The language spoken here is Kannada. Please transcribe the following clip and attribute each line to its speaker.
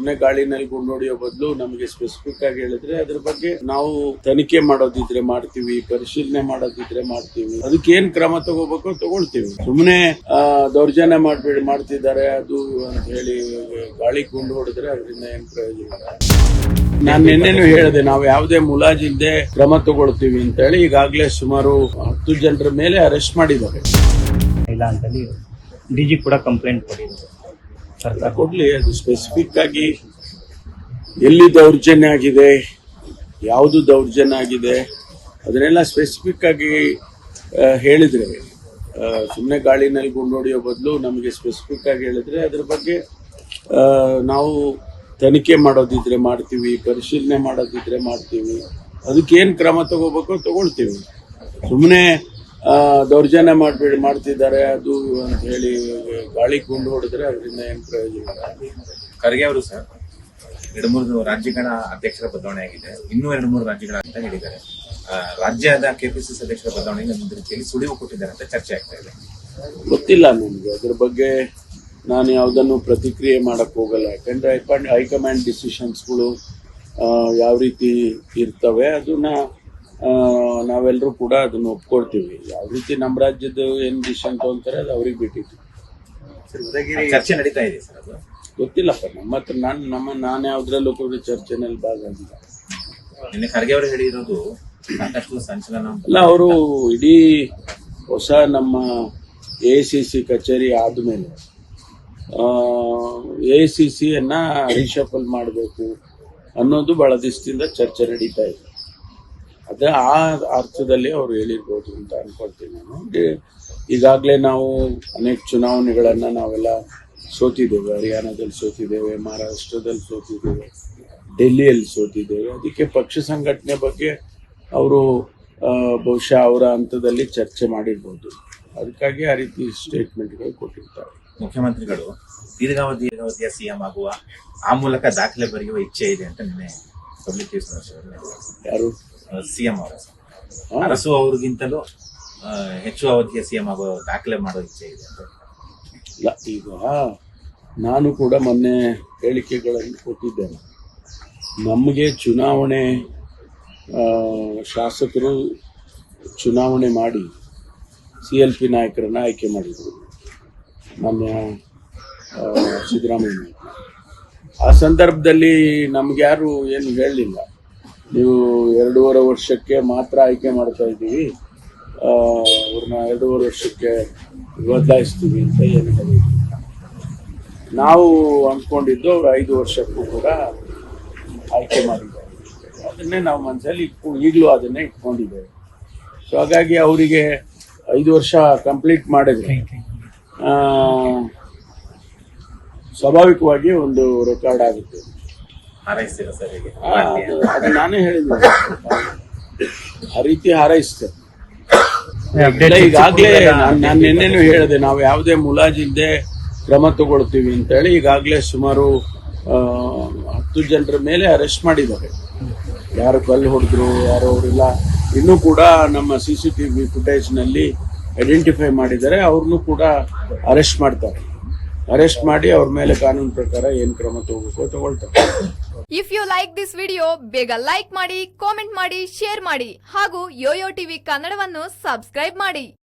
Speaker 1: ಸುಮ್ಮನೆ ಗಾಳಿನಲ್ಲಿ ಗುಂಡೊಡೆಯೋ ಬದಲು ನಮಗೆ ಸ್ಪೆಸಿಫಿಕ್ ಆಗಿ ಹೇಳಿದ್ರೆ ಅದ್ರ ಬಗ್ಗೆ ನಾವು ತನಿಖೆ ಮಾಡೋದಿದ್ರೆ ಮಾಡ್ತೀವಿ, ಪರಿಶೀಲನೆ ಮಾಡೋದಿದ್ರೆ ಮಾಡ್ತೀವಿ. ಅದಕ್ಕೆ ಏನ್ ಕ್ರಮ ತಗೋಬೇಕು ತಗೊಳ್ತೀವಿ. ಸುಮ್ಮನೆ ದೌರ್ಜನ್ಯ ಮಾಡ್ಬೇಡಿ ಮಾಡ್ತಿದ್ದಾರೆ, ಅದು ಅಂತ ಹೇಳಿ ಗಾಳಿ ಗುಂಡು ಹೊಡೆದ್ರೆ ಅದರಿಂದ ಏನ್ ಪ್ರಯೋಜನ? ನಾನು ನಿನ್ನೆನೂ ಹೇಳಿದೆ, ನಾವು ಯಾವುದೇ ಮುಲಾಜಿಲ್ಲದೆ ಕ್ರಮ ತಗೊಳ್ತೀವಿ ಅಂತ ಹೇಳಿ ಈಗಾಗಲೇ ಸುಮಾರು ಹತ್ತು ಜನರ ಮೇಲೆ ಅರೆಸ್ಟ್ ಮಾಡಿದ್ದಾರೆ.
Speaker 2: ಇಲ್ಲ ಅಂತೇಳಿ ಡಿ ಜಿ ಕೂಡ ಕಂಪ್ಲೇಂಟ್ ಕೊಟ್ಟಿದ್ರು ಸರ್ಕಾರ
Speaker 1: ಕೊಡಲಿ, ಅದು ಸ್ಪೆಸಿಫಿಕ್ ಆಗಿ ಎಲ್ಲಿ ದೌರ್ಜನ್ಯ ಆಗಿದೆ, ಯಾವುದು ದೌರ್ಜನ್ಯ ಆಗಿದೆ, ಅದನ್ನೆಲ್ಲ ಸ್ಪೆಸಿಫಿಕ್ ಆಗಿ ಹೇಳಿದ್ರೆ ಸುಮ್ಮನೆ ಗಾಳಿನಲ್ಲಿ ಗುಂಡೊಡೆಯೋ ಬದಲು ನಮಗೆ ಸ್ಪೆಸಿಫಿಕ್ ಆಗಿ ಹೇಳಿದ್ರೆ ಅದ್ರ ಬಗ್ಗೆ ನಾವು ತನಿಖೆ ಮಾಡೋದಿದ್ರೆ ಮಾಡ್ತೀವಿ, ಪರಿಶೀಲನೆ ಮಾಡೋದಿದ್ರೆ ಮಾಡ್ತೀವಿ ಅದಕ್ಕೆ ಏನು ಕ್ರಮ ತಗೋಬೇಕೋ ತಗೊಳ್ತೀವಿ. ಸುಮ್ಮನೆ ದೌರ್ಜನ್ಯ ಮಾಡ್ಬಿಡಿ ಮಾಡ್ತಿದ್ದಾರೆ. ಅದು ಅಂತ ಹೇಳಿ ಗಾಳಿ ಗುಂಡು ಹೊಡೆದ್ರೆ ಅದರಿಂದ ಏನು ಪ್ರಯೋಜನ.
Speaker 3: ಖರ್ಗೆ ಅವರು ಸರ್ ಎರಡು ಮೂರು ರಾಜ್ಯಗಳ ಅಧ್ಯಕ್ಷರ ಬದಲಾವಣೆ ಆಗಿದೆ. ಇನ್ನೂ ಎರಡು ಮೂರು ರಾಜ್ಯಗಳ ಅಂತ ಹೇಳಿದ್ದಾರೆ. ರಾಜ್ಯದ ಕೆಪಿಸಿಸಿ ಅಧ್ಯಕ್ಷರ ಬದಲಾವಣೆಗೆ ಒಂದು ರೀತಿಯಲ್ಲಿ ಸುಳಿವು ಕೊಟ್ಟಿದ್ದಾರೆ ಅಂತ ಚರ್ಚೆ ಆಗ್ತಾ ಇದೆ.
Speaker 1: ಗೊತ್ತಿಲ್ಲ ನನಗೆ ಅದ್ರ ಬಗ್ಗೆ ನಾನು ಯಾವುದನ್ನು ಪ್ರತಿಕ್ರಿಯೆ ಮಾಡಕ್ ಹೋಗಲ್ಲ. ಯಾಕಂದ್ರೆ ಹೈಕಮಾಂಡ್ ಡಿಸಿಷನ್ಸ್ಗಳು ಯಾವ ರೀತಿ ಇರ್ತವೆ ಅದನ್ನ ನಾವೆಲ್ಲರೂ ಕೂಡ ಅದನ್ನ ಒಪ್ಕೊಳ್ತೀವಿ. ಯಾವ ರೀತಿ ನಮ್ಮ ರಾಜ್ಯದ ಏನ್ ಅಂತ ಅಂತಾರೆ ಅದು ಅವ್ರಿಗೆ ಬಿಟ್ಟಿತ್ತು
Speaker 3: ಚರ್ಚೆ ನಡೀತಾ ಇದೆ ಸರ್ ಅದು?
Speaker 1: ಗೊತ್ತಿಲ್ಲಪ್ಪ ನಮ್ಮ ಹತ್ರ ನಾನು ನಮ್ಮ ನಾನು ಯಾವ್ದ್ರಲ್ಲೂ ಕೂಡ ಚರ್ಚೆನಲ್ಲಿ ಭಾಗವಹಿಸಿಲ್ಲ.
Speaker 3: ನಿನ್ನೆ ಖರ್ಗೆ ಅವರು ಹೇಳಿರೋದು ಸಾಕಷ್ಟು ಸಂಚಲನ
Speaker 1: ಅಲ್ಲ ಅವರು ಇಡೀ ಹೊಸ ನಮ್ಮ ಎ ಸಿ ಸಿ ಕಚೇರಿ ಆದಮೇಲೆ ಎ ಸಿ ಸಿಯನ್ನು ರಿಶಫಲ್ ಮಾಡಬೇಕು ಅನ್ನೋದು ಬಹಳ ದಿವಸದಿಂದ ಚರ್ಚೆ ನಡೀತಾ ಇದೆ. ಅದೇ ಆ ಅರ್ಥದಲ್ಲಿ ಅವರು ಹೇಳಿರ್ಬೋದು ಅಂತ ಅನ್ಕೊಳ್ತೀನಿ ನಾನು. ಈಗಾಗಲೇ ನಾವು ಅನೇಕ ಚುನಾವಣೆಗಳನ್ನು ನಾವೆಲ್ಲ ಸೋತಿದ್ದೇವೆ. ಹರಿಯಾಣದಲ್ಲಿ ಸೋತಿದ್ದೇವೆ ಮಹಾರಾಷ್ಟ್ರದಲ್ಲಿ ಸೋತಿದ್ದೇವೆ ಡೆಲ್ಲಿಯಲ್ಲಿ ಸೋತಿದ್ದೇವೆ. ಅದಕ್ಕೆ ಪಕ್ಷ ಸಂಘಟನೆ ಬಗ್ಗೆ ಅವರು ಬಹುಶಃ ಅವರ ಹಂತದಲ್ಲಿ ಚರ್ಚೆ ಮಾಡಿರ್ಬೋದು. ಅದಕ್ಕಾಗಿ ಆ ರೀತಿ ಸ್ಟೇಟ್ಮೆಂಟ್ಗಳು ಕೊಟ್ಟಿರ್ತಾರೆ.
Speaker 3: ಮುಖ್ಯಮಂತ್ರಿಗಳು ದೀರ್ಘಾವಧಿ ದೀರ್ಘಾವಧಿಯ ಸಿಎಂ ಆಗುವ ಆ ಮೂಲಕ ದಾಖಲೆ ಬರೆಯುವ ಇಚ್ಛೆ ಇದೆ ಅಂತ ನಿನ್ನೆ ಪಬ್ಲಿಕ್
Speaker 1: ಯಾರು?
Speaker 3: ಸಿಎಂ ಅವರು. ಅರಸು ಅವ್ರಿಗಿಂತಲೂ ಹೆಚ್ಚು ಅವಧಿಯ ಸಿಎಂ ಆಗೋ ದಾಖಲೆ ಮಾಡೋ ಇಚ್ಛೆ ಇದೆ ಅಂತ.
Speaker 1: ಇಲ್ಲ ಈಗ ನಾನು ಕೂಡ ಮೊನ್ನೆ ಹೇಳಿಕೆಗಳನ್ನು ಕೊಟ್ಟಿದ್ದೇನೆ. ನಮಗೆ ಚುನಾವಣೆ ಶಾಸಕರು ಚುನಾವಣೆ ಮಾಡಿ ಸಿ ಎಲ್ ಪಿ ನಾಯಕರನ್ನ ಆಯ್ಕೆ ಮಾಡಿದರು. ಮೊನ್ನೆ ಸಿದ್ದರಾಮಯ್ಯ. ಆ ಸಂದರ್ಭದಲ್ಲಿ ನಮ್ಗೆ ಯಾರು ಏನು ಹೇಳಲಿಲ್ಲ ನೀವು ಎರಡೂವರೆ ವರ್ಷಕ್ಕೆ ಮಾತ್ರ ಆಯ್ಕೆ ಮಾಡ್ತಾ ಇದ್ದೀವಿ. ಅವ್ರನ್ನ ಎರಡೂವರೆ ವರ್ಷಕ್ಕೆ ಬದಲಾಯಿಸ್ತೀವಿ ಅಂತ ಏನು ಹೇಳಿ ನಾವು ಅಂದ್ಕೊಂಡಿದ್ದು ಅವ್ರು ಐದು ವರ್ಷಕ್ಕೂ ಕೂಡ ಆಯ್ಕೆ ಮಾಡಿದ್ದಾರೆ. ಅದನ್ನೇ ನಾವು ಮನಸ್ಸಲ್ಲಿ ಇಟ್ಕೊ ಈಗಲೂ ಅದನ್ನೇ ಇಟ್ಕೊಂಡಿದ್ದೇವೆ. ಸೊ ಹಾಗಾಗಿ ಅವರಿಗೆ ಐದು ವರ್ಷ ಕಂಪ್ಲೀಟ್ ಮಾಡಿದ್ರೆ ಸ್ವಾಭಾವಿಕವಾಗಿ ಒಂದು ರೆಕಾರ್ಡ್ ಆಗುತ್ತೆ.
Speaker 3: ಹಾರೈಸ್ತೀರಾ ಸರ್ ಹೀಗೆ?
Speaker 1: ಆ, ಅದು ಅದು ನಾನೇ ಹೇಳಿದ್ದೆ. ಆ ರೀತಿ ಹಾರೈಸ್ತೇನೆ. ಈಗಾಗ್ಲೇ ನಾನು ನಿನ್ನೆನೂ ಹೇಳಿದೆ ನಾವು ಯಾವುದೇ ಮುಲಾಜಿಂದೆ ಕ್ರಮ ತಗೊಳ್ತೀವಿ ಅಂತ ಹೇಳಿ ಈಗಾಗಲೇ ಸುಮಾರು ಹತ್ತು ಜನರ ಮೇಲೆ ಅರೆಸ್ಟ್ ಮಾಡಿದ್ದಾರೆ. ಯಾರು ಕಲ್ಲು ಹೊಡೆದ್ರು ಯಾರು ಅವರಿಲ್ಲ. ಇನ್ನೂ ಕೂಡ ನಮ್ಮ ಸಿ ಸಿ ಟಿ ವಿ ಫುಟೇಜ್ನಲ್ಲಿ ಐಡೆಂಟಿಫೈ ಮಾಡಿದ್ದಾರೆ. ಅವ್ರನ್ನೂ ಕೂಡ ಅರೆಸ್ಟ್ ಮಾಡ್ತಾರೆ. ಅರೆಸ್ಟ್ ಮಾಡಿ ಅವ್ರ ಮೇಲೆ ಕಾನೂನು ಪ್ರಕಾರ ಏನ್ ಕ್ರಮ ತಗೋಬೇಕು ತಗೊಳ್ತಾರೆ.
Speaker 4: If you like this video ಬೇಗ ಲೈಕ್ ಮಾಡಿ ಕಾಮೆಂಟ್ ಮಾಡಿ ಶೇರ್ ಮಾಡಿ ಹಾಗೂ ಯೋಯೋ ಟಿವಿ ಕನ್ನಡವನ್ನು ಸಬ್ಸ್ಕ್ರೈಬ್ ಮಾಡಿ.